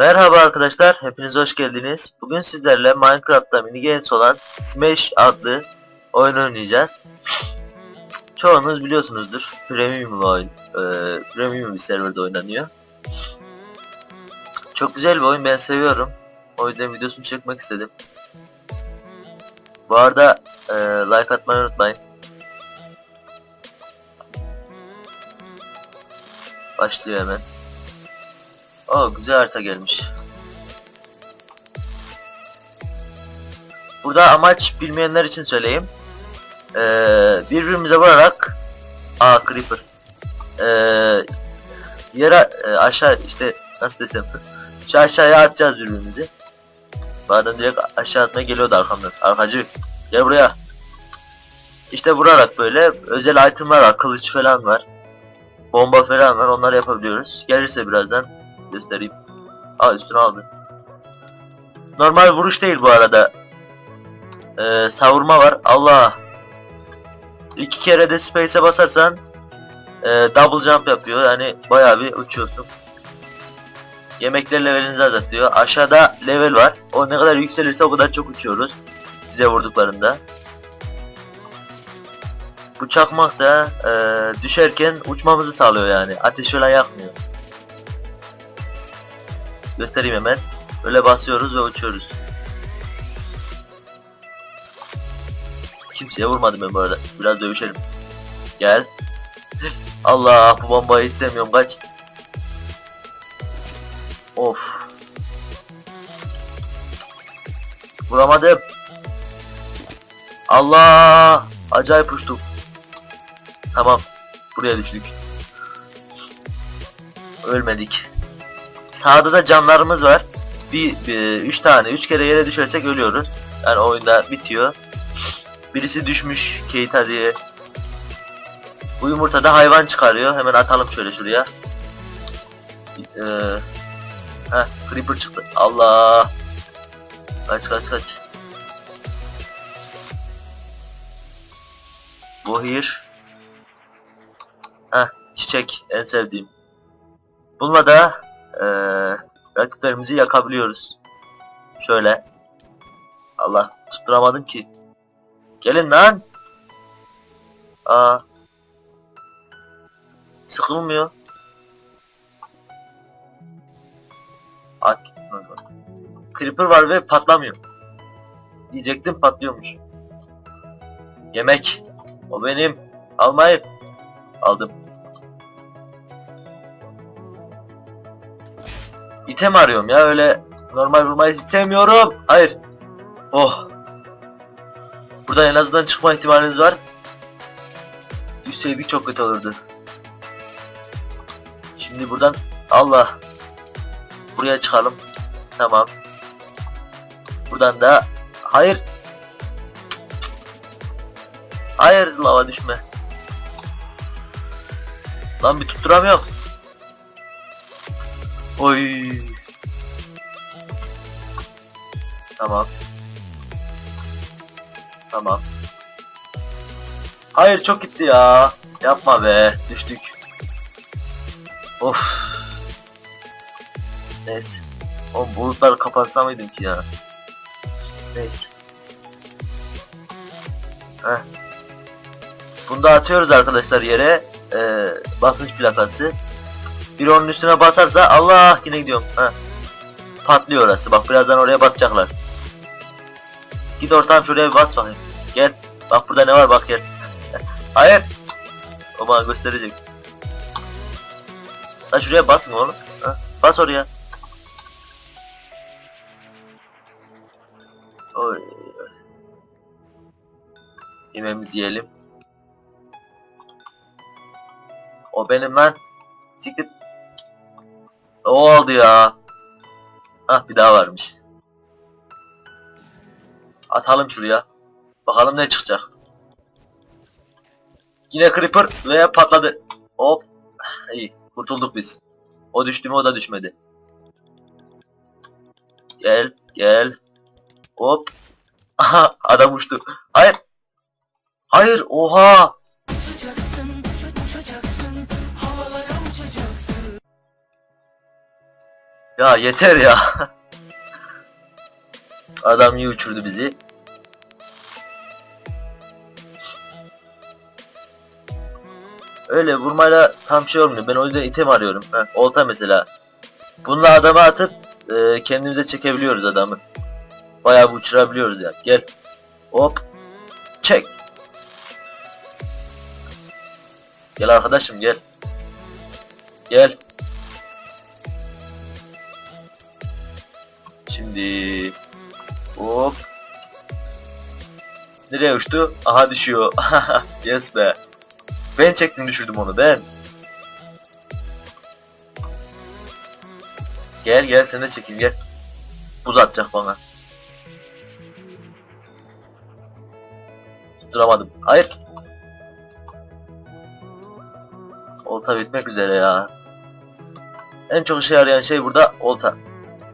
Merhaba arkadaşlar, hepiniz hoş geldiniz. Bugün sizlerle Minecraft'ta mini games olan Smash adlı oyun oynayacağız. Çoğunuz biliyorsunuzdur. Premium oyun, e, premium bir serverde oynanıyor. Çok güzel bir oyun, ben seviyorum. O yüzden videosunu çekmek istedim. Bu arada e, like atmayı unutmayın. Başlıyor hemen. Aa güzel harita gelmiş. Burada amaç bilmeyenler için söyleyeyim. Ee, birbirimize vurarak Aa Creeper. Ee, yere e, aşağı işte nasıl desem şu aşağıya atacağız birbirimizi. Bazen direkt aşağı atmaya geliyordu arkamdan. Arkacı gel buraya. İşte vurarak böyle özel itemler var. Kılıç falan var. Bomba falan var. Onları yapabiliyoruz. Gelirse birazdan göstereyim. Aa üstüne aldı. Normal vuruş değil bu arada. Ee, savurma var. Allah. İki kere de space'e basarsan e, double jump yapıyor. Yani bayağı bir uçuyorsun. Yemekler levelinizi azaltıyor. Aşağıda level var. O ne kadar yükselirse o kadar çok uçuyoruz. Bize vurduklarında. Bu çakmak da e, düşerken uçmamızı sağlıyor yani. Ateş falan yakmıyor. Göstereyim hemen. Böyle basıyoruz ve uçuyoruz. Kimseye vurmadım ben bu arada. Biraz dövüşelim. Gel. Allah bu bombayı istemiyorum kaç. Of. Vuramadım. Allah! Acayip uçtuk. Tamam. Buraya düştük. Ölmedik. Sağda da camlarımız var. Bir, bir üç tane, üç kere yere düşersek ölüyoruz. Yani oyunda bitiyor. Birisi düşmüş Keita diye. Bu yumurtada hayvan çıkarıyor. Hemen atalım şöyle şuraya. Ee, heh, creeper çıktı. Allah. Kaç kaç kaç. Bu here. Heh, çiçek en sevdiğim. Bununla da eee rakiplerimizi yakabiliyoruz. Şöyle. Allah tutturamadım ki. Gelin lan. Aa. Sıkılmıyor. At. Creeper var ve patlamıyor. Diyecektim patlıyormuş. Yemek. O benim. Almayın. Aldım. İtem arıyorum ya öyle normal vurmayı istemiyorum. Hayır. Oh. Buradan en azından çıkma ihtimaliniz var. Düşseydik çok kötü olurdu. Şimdi buradan Allah. Buraya çıkalım. Tamam. Buradan da hayır. Hayır lava düşme. Lan bir tutturamıyorum. Oy. Tamam. Tamam. Hayır çok gitti ya. Yapma be. Düştük. Of. Neyse. O bulutları kapatsa mıydım ki ya? Neyse. Heh. Bunu da atıyoruz arkadaşlar yere. Ee, basınç plakası. Bir onun üstüne basarsa Allah yine gidiyorum. Ha. Patlıyor orası. Bak birazdan oraya basacaklar. Git ortam şuraya bir bas bakayım. Gel. Bak burada ne var bak gel. Hayır. O bana gösterecek. Lan şuraya basın oğlum. Ha. Bas oraya. Oy. Yemeğimizi yiyelim. O benim lan. Siktir. O oldu ya. Hah bir daha varmış. Atalım şuraya. Bakalım ne çıkacak. Yine creeper veya patladı. Hop. İyi kurtulduk biz. O düştü mü o da düşmedi. Gel gel. Hop. Aha adam uçtu. Hayır. Hayır oha. Ya yeter ya. Adam iyi uçurdu bizi. Öyle vurmayla tam şey olmuyor. Ben o yüzden item arıyorum. Heh, olta mesela. Bununla adamı atıp e, kendimize çekebiliyoruz adamı. Bayağı bir uçurabiliyoruz ya. Gel. Hop. Çek. Gel arkadaşım gel. Gel. Şimdi hop. Nereye uçtu? Aha düşüyor. yes be. Ben çektim düşürdüm onu ben. Gel gel sen de çekil gel. Buz atacak bana. Duramadım. Hayır. Olta bitmek üzere ya. En çok işe yarayan şey burada olta.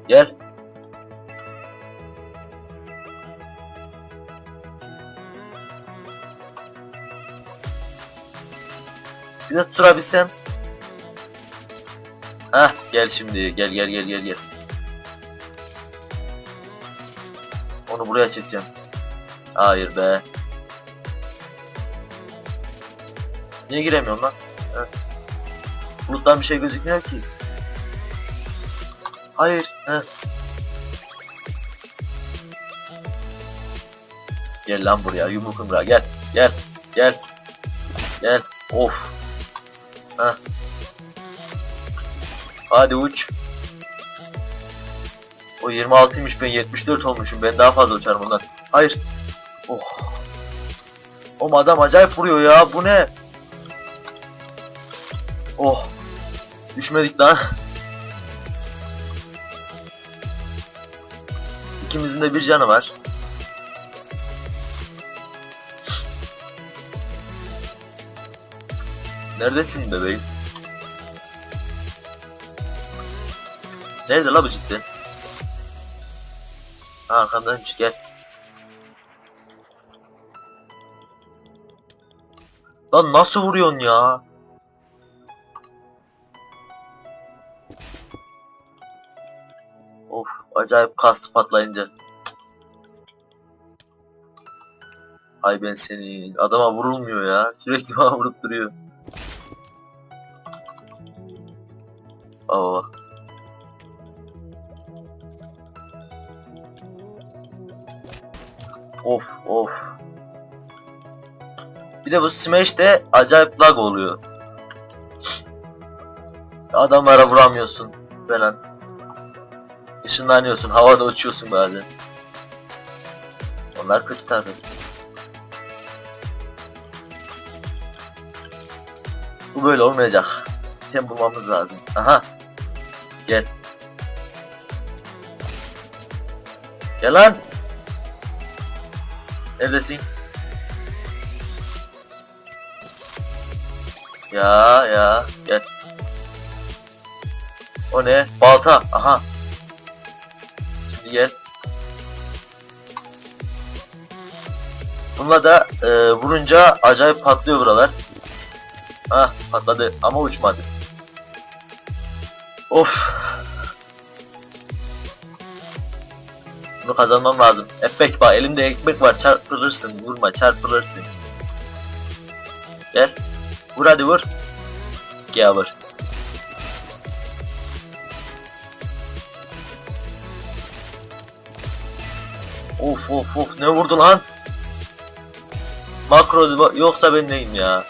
Gel. Bir de tutturabilsem. Hah gel şimdi gel gel gel gel gel. Onu buraya çekeceğim. Hayır be. Niye giremiyorum lan? Heh. Buluttan bir şey gözükmüyor ki. Hayır. Heh. Gel lan buraya yumruk yumruğa gel. Gel. Gel. Gel. Of. Heh. Hadi uç. O 26'ymış ben 74 olmuşum. Ben daha fazla uçarım ondan. Hayır. Oh. O adam acayip vuruyor ya. Bu ne? Oh. Düşmedik lan. İkimizin de bir canı var. Neredesin bebeğim? Nerede la bu cidden? Ha arkamdaymış gel. Lan nasıl vuruyorsun ya? Of acayip kastı patlayınca. Ay ben seni adama vurulmuyor ya. Sürekli bana vurup duruyor. Aa. Of of. Bir de bu Smash'te acayip lag oluyor. Adamlara vuramıyorsun falan. Işınlanıyorsun, havada uçuyorsun bazen. Onlar kötü tabi. Bu böyle olmayacak. Tem bulmamız lazım. Aha. Gel. Gel lan. Neredesin? Ya ya gel. O ne? Balta. Aha. Şimdi gel. Bununla da e, vurunca acayip patlıyor buralar. Ha patladı ama uçmadı. Of. Bunu kazanmam lazım. Ekmek bak elimde ekmek var çarpılırsın vurma çarpılırsın. Gel. Vur hadi vur. Gel vur. Of of of ne vurdu lan? Makro yoksa ben neyim ya?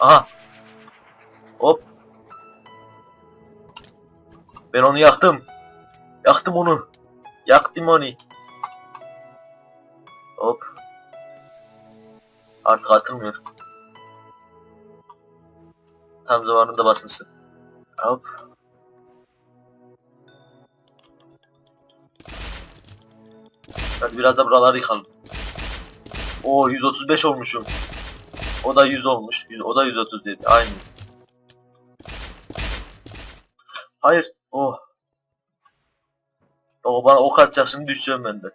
Aha. Ben onu yaktım. Yaktım onu. Yaktım onu. Hop. Artık atılmıyor. Tam zamanında basmışsın. Hop. Hadi biraz da buraları yıkalım. Oo 135 olmuşum. O da 100 olmuş. O da 130 dedi. Aynı. Hayır. Oh. O bana ok atacak şimdi düşeceğim ben de.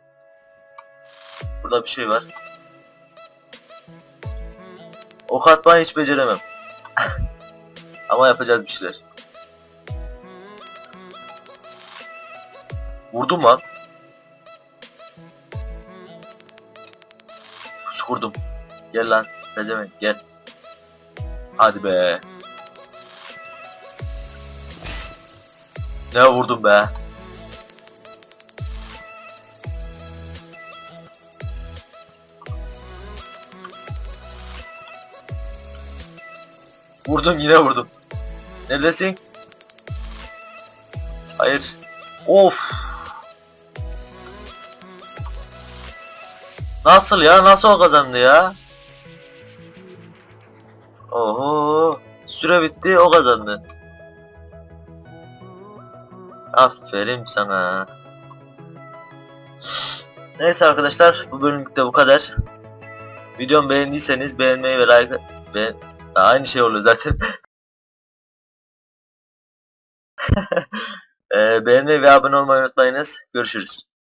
Burada bir şey var. Ok atmayı hiç beceremem. Ama yapacağız bir şeyler. Vurdum lan. Kuş vurdum. Gel lan. Ne demek gel. Hadi be. Ne vurdum be. Vurdum yine vurdum. Neredesin? Hayır. Of. Nasıl ya? Nasıl o kazandı ya? Oho. Süre bitti o kazandı. Aferin sana. Neyse arkadaşlar bu bölümlük de bu kadar. Videomu beğendiyseniz beğenmeyi ve like beğen aynı şey oluyor zaten. Eee beğenmeyi ve abone olmayı unutmayınız. Görüşürüz.